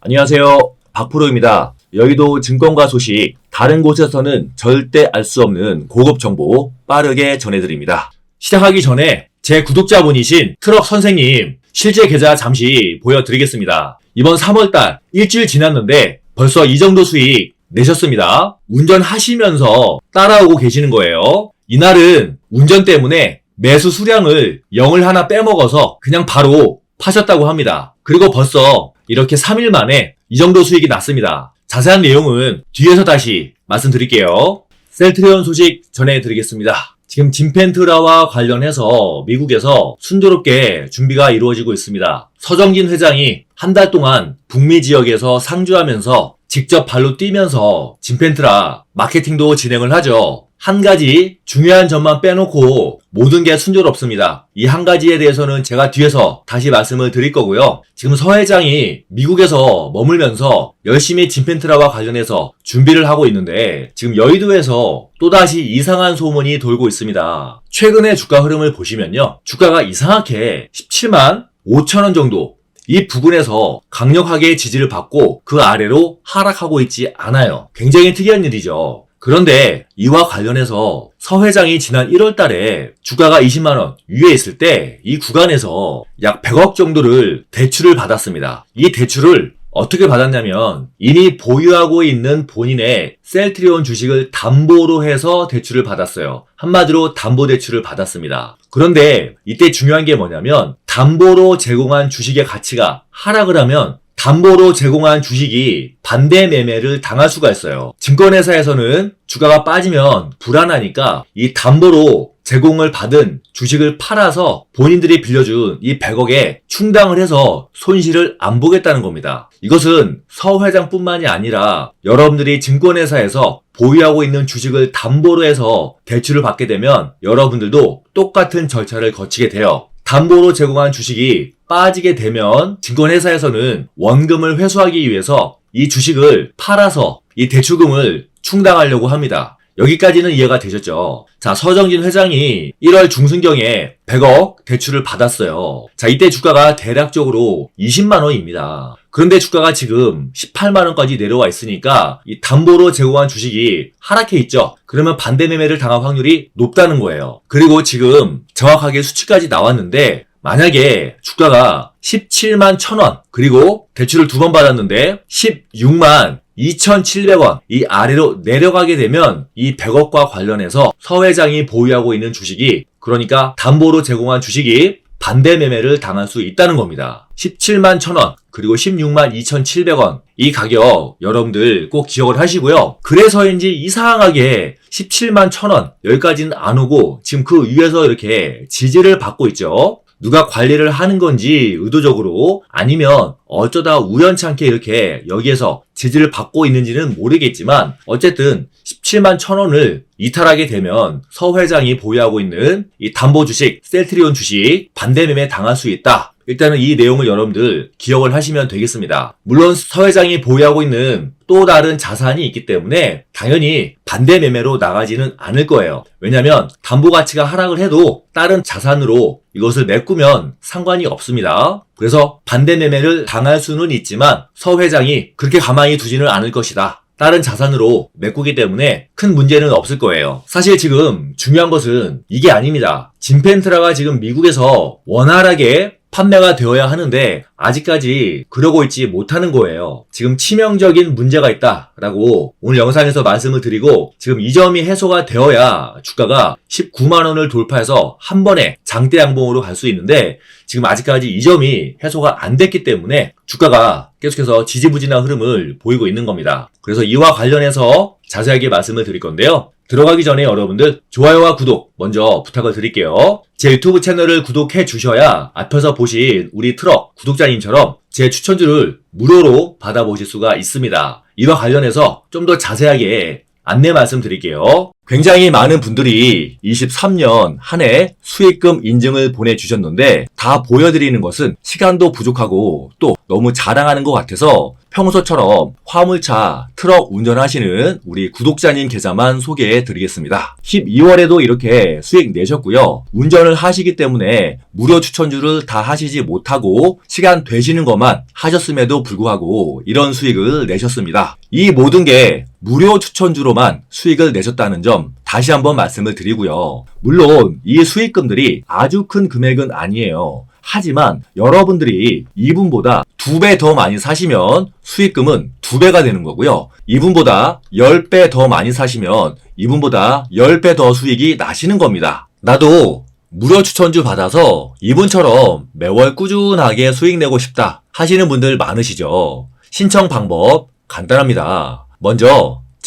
안녕하세요. 박프로입니다. 여의도 증권가 소식, 다른 곳에서는 절대 알 수 없는 고급 정보 빠르게 전해드립니다. 시작하기 전에 제 구독자분이신 트럭 선생님 실제 계좌 잠시 보여드리겠습니다. 이번 3월달 일주일 지났는데 벌써 이 정도 수익 내셨습니다. 운전하시면서 따라오고 계시는 거예요. 이날은 운전 때문에 매수 수량을 0을 하나 빼먹어서 그냥 바로 파셨다고 합니다. 그리고 벌써 이렇게 3일 만에 이 정도 수익이 났습니다. 자세한 내용은 뒤에서 다시 말씀드릴게요. 셀트리온 소식 전해드리겠습니다. 지금 진펜트라와 관련해서 미국에서 순조롭게 준비가 이루어지고 있습니다. 서정진 회장이 한 달 동안 북미 지역에서 상주하면서 직접 발로 뛰면서 진펜트라 마케팅도 진행을 하죠. 한 가지 중요한 점만 빼놓고 모든 게 순조롭습니다. 이 한 가지에 대해서는 제가 뒤에서 다시 말씀을 드릴 거고요. 지금 서 회장이 미국에서 머물면서 열심히 진펜트라와 관련해서 준비를 하고 있는데 지금 여의도에서 또다시 이상한 소문이 돌고 있습니다. 최근의 주가 흐름을 보시면요. 주가가 이상하게 17만 5천 원 정도 이 부근에서 강력하게 지지를 받고 그 아래로 하락하고 있지 않아요. 굉장히 특이한 일이죠. 그런데 이와 관련해서 서 회장이 지난 1월 달에 주가가 20만원 위에 있을 때 이 구간에서 약 100억 정도를 대출을 받았습니다. 이 대출을 어떻게 받았냐면 이미 보유하고 있는 본인의 셀트리온 주식을 담보로 해서 대출을 받았어요. 한마디로 담보 대출을 받았습니다. 그런데 이때 중요한 게 뭐냐면 담보로 제공한 주식의 가치가 하락을 하면 담보로 제공한 주식이 반대 매매를 당할 수가 있어요. 증권회사에서는 주가가 빠지면 불안하니까 이 담보로 제공을 받은 주식을 팔아서 본인들이 빌려준 이 100억에 충당을 해서 손실을 안 보겠다는 겁니다. 이것은 서 회장뿐만이 아니라 여러분들이 증권회사에서 보유하고 있는 주식을 담보로 해서 대출을 받게 되면 여러분들도 똑같은 절차를 거치게 돼요. 담보로 제공한 주식이 빠지게 되면 증권회사에서는 원금을 회수하기 위해서 이 주식을 팔아서 이 대출금을 충당하려고 합니다. 여기까지는 이해가 되셨죠? 자, 서정진 회장이 1월 중순경에 100억 대출을 받았어요. 자, 이때 주가가 대략적으로 20만원입니다. 그런데 주가가 지금 18만원까지 내려와 있으니까 이 담보로 제공한 주식이 하락해 있죠? 그러면 반대 매매를 당할 확률이 높다는 거예요. 그리고 지금 정확하게 수치까지 나왔는데 만약에 주가가 17만 1000원 그리고 대출을 두 번 받았는데 16만 2,700원 이 아래로 내려가게 되면 이 100억과 관련해서 서 회장이 보유하고 있는 주식이 그러니까 담보로 제공한 주식이 반대 매매를 당할 수 있다는 겁니다. 17만 1000원 그리고 16만 2,700원 이 가격 여러분들 꼭 기억을 하시고요. 그래서인지 이상하게 17만 1000원 여기까지는 안 오고 지금 그 위에서 이렇게 지지를 받고 있죠. 누가 관리를 하는 건지 의도적으로 아니면 어쩌다 우연찮게 이렇게 여기에서 지지를 받고 있는지는 모르겠지만 어쨌든 17만 천 원을 이탈하게 되면 서 회장이 보유하고 있는 이 담보 주식 셀트리온 주식 반대 매매 당할 수 있다. 일단은 이 내용을 여러분들 기억을 하시면 되겠습니다. 물론 서 회장이 보유하고 있는 또 다른 자산이 있기 때문에 당연히 반대 매매로 나가지는 않을 거예요. 왜냐하면 담보 가치가 하락을 해도 다른 자산으로 이것을 메꾸면 상관이 없습니다. 그래서 반대 매매를 당할 수는 있지만 서 회장이 그렇게 가만히 두지는 않을 것이다. 다른 자산으로 메꾸기 때문에 큰 문제는 없을 거예요. 사실 지금 중요한 것은 이게 아닙니다. 진펜트라가 지금 미국에서 원활하게 판매가 되어야 하는데 아직까지 그러고 있지 못하는 거예요. 지금 치명적인 문제가 있다라고 오늘 영상에서 말씀을 드리고 지금 이 점이 해소가 되어야 주가가 19만 원을 돌파해서 한 번에 장대 양봉으로 갈 수 있는데 지금 아직까지 이 점이 해소가 안 됐기 때문에 주가가 계속해서 지지부진한 흐름을 보이고 있는 겁니다. 그래서 이와 관련해서 자세하게 말씀을 드릴 건데요. 들어가기 전에 여러분들 좋아요와 구독 먼저 부탁을 드릴게요. 제 유튜브 채널을 구독해 주셔야 앞에서 보신 우리 트럭 구독자님처럼 제 추천주를 무료로 받아보실 수가 있습니다. 이와 관련해서 좀 더 자세하게 안내 말씀드릴게요. 굉장히 많은 분들이 23년 한 해 수익금 인증을 보내주셨는데 다 보여드리는 것은 시간도 부족하고 또 너무 자랑하는 것 같아서 평소처럼 화물차, 트럭 운전하시는 우리 구독자님 계좌만 소개해 드리겠습니다. 12월에도 이렇게 수익 내셨고요. 운전을 하시기 때문에 무료 추천주를 다 하시지 못하고 시간 되시는 것만 하셨음에도 불구하고 이런 수익을 내셨습니다. 이 모든 게 무료 추천주로만 수익을 내셨다는 점 다시 한번 말씀을 드리고요. 물론 이 수익금들이 아주 큰 금액은 아니에요. 하지만 여러분들이 이분보다 두 배 더 많이 사시면 수익금은 두 배가 되는 거고요. 이분보다 10배 더 많이 사시면 이분보다 10배 더 수익이 나시는 겁니다. 나도 무료 추천주 받아서 이분처럼 매월 꾸준하게 수익 내고 싶다 하시는 분들 많으시죠. 신청 방법 간단합니다. 먼저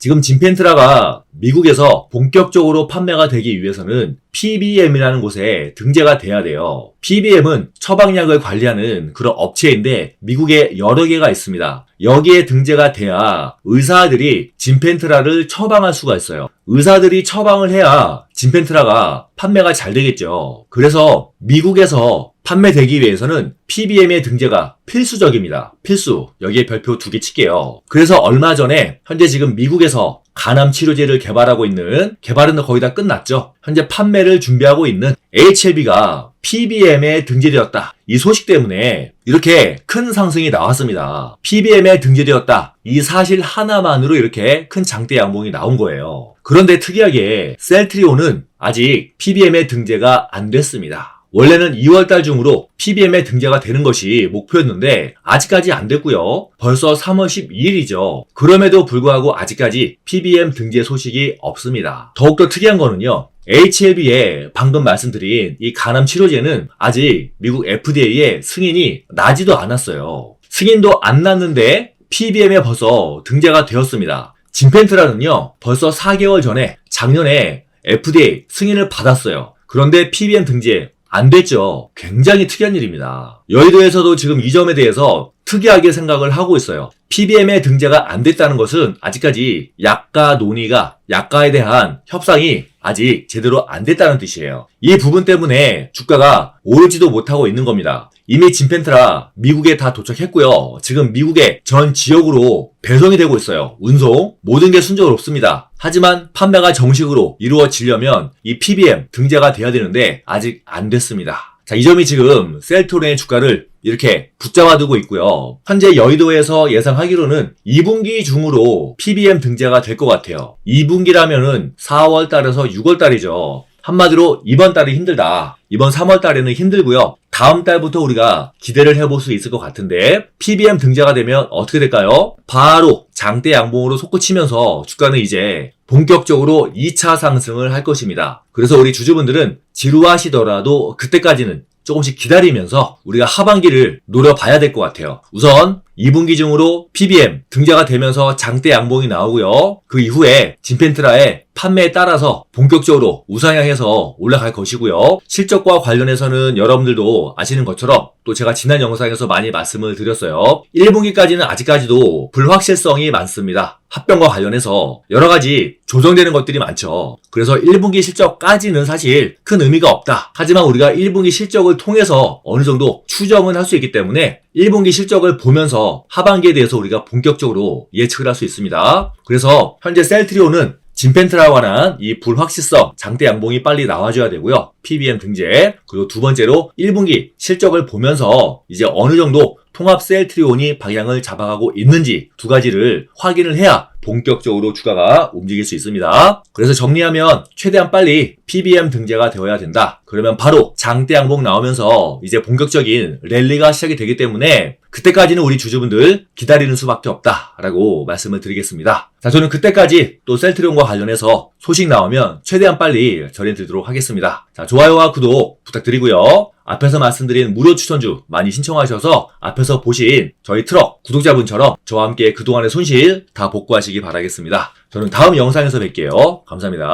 지금 진펜트라가 미국에서 본격적으로 판매가 되기 위해서는 PBM이라는 곳에 등재가 돼야 돼요. PBM은 처방약을 관리하는 그런 업체인데 미국에 여러 개가 있습니다. 여기에 등재가 돼야 의사들이 진펜트라를 처방할 수가 있어요. 의사들이 처방을 해야 진펜트라가 판매가 잘 되겠죠. 그래서 미국에서 판매되기 위해서는 PBM의 등재가 필수적입니다. 필수. 여기에 별표 두 개 칠게요. 그래서 얼마 전에 현재 지금 미국에서 간암 치료제를 개발하고 있는 개발은 거의 다 끝났죠. 현재 판매를 준비하고 있는 HLB가 PBM에 등재되었다. 이 소식 때문에 이렇게 큰 상승이 나왔습니다. PBM에 등재되었다. 이 사실 하나만으로 이렇게 큰 장대 양봉이 나온 거예요. 그런데 특이하게 셀트리온은 아직 PBM에 등재가 안 됐습니다. 원래는 2월달 중으로 PBM에 등재가 되는 것이 목표였는데 아직까지 안 됐고요. 벌써 3월 12일이죠. 그럼에도 불구하고 아직까지 PBM 등재 소식이 없습니다. 더욱더 특이한 거는요. HLB에 방금 말씀드린 이 간암 치료제는 아직 미국 FDA의 승인이 나지도 않았어요. 승인도 안 났는데 PBM에 벌써 등재가 되었습니다. 진펜트라는요, 벌써 4개월 전에 작년에 FDA 승인을 받았어요. 그런데 PBM 등재 안 됐죠. 굉장히 특이한 일입니다. 여의도에서도 지금 이 점에 대해서 특이하게 생각을 하고 있어요. PBM의 등재가 안 됐다는 것은 아직까지 약가 논의가 약가에 대한 협상이 아직 제대로 안 됐다는 뜻이에요. 이 부분 때문에 주가가 오르지도 못하고 있는 겁니다. 이미 진펜트라 미국에 다 도착했고요. 지금 미국의 전 지역으로 배송이 되고 있어요. 운송 모든 게 순조롭습니다. 하지만 판매가 정식으로 이루어지려면 이 PBM 등재가 돼야 되는데 아직 안 됐습니다. 자, 이 점이 지금 셀토렌의 주가를 이렇게 붙잡아두고 있고요. 현재 여의도에서 예상하기로는 2분기 중으로 PBM 등재가 될 것 같아요. 2분기라면은 4월 달에서 6월 달이죠. 한마디로 이번 달이 힘들다. 이번 3월 달에는 힘들고요. 다음 달부터 우리가 기대를 해볼 수 있을 것 같은데 PBM 등재가 되면 어떻게 될까요? 바로 장대 양봉으로 솟구치면서 주가는 이제 본격적으로 2차 상승을 할 것입니다. 그래서 우리 주주분들은 지루하시더라도 그때까지는 조금씩 기다리면서 우리가 하반기를 노려봐야 될 것 같아요. 우선 2분기 중으로 PBM 등재가 되면서 장대 양봉이 나오고요. 그 이후에 진펜트라의 판매에 따라서 본격적으로 우상향해서 올라갈 것이고요. 실적과 관련해서는 여러분들도 아시는 것처럼 또 제가 지난 영상에서 많이 말씀을 드렸어요. 1분기까지는 아직까지도 불확실성이 많습니다. 합병과 관련해서 여러 가지 조정되는 것들이 많죠. 그래서 1분기 실적까지는 사실 큰 의미가 없다. 하지만 우리가 1분기 실적을 통해서 어느 정도 추정은 할 수 있기 때문에 1분기 실적을 보면서 하반기에 대해서 우리가 본격적으로 예측을 할 수 있습니다. 그래서 현재 셀트리온은 진펜트라와 관한 이 불확실성, 장대 양봉이 빨리 나와줘야 되고요. PBM 등재. 그리고 두 번째로 1분기 실적을 보면서 이제 어느 정도 통합 셀트리온이 방향을 잡아가고 있는지 두 가지를 확인을 해야 본격적으로 주가가 움직일 수 있습니다. 그래서 정리하면 최대한 빨리 PBM 등재가 되어야 된다. 그러면 바로 장대 양봉 나오면서 이제 본격적인 랠리가 시작이 되기 때문에 그때까지는 우리 주주분들 기다리는 수밖에 없다라고 말씀을 드리겠습니다. 자, 저는 그때까지 또 셀트리온과 관련해서 소식 나오면 최대한 빨리 전해드리도록 하겠습니다. 자, 좋아요와 구독 부탁드리고요. 앞에서 말씀드린 무료 추천주 많이 신청하셔서 앞에서 보신 저희 트럭 구독자분처럼 저와 함께 그동안의 손실 다 복구 바라겠습니다. 저는 다음 영상에서 뵐게요. 감사합니다.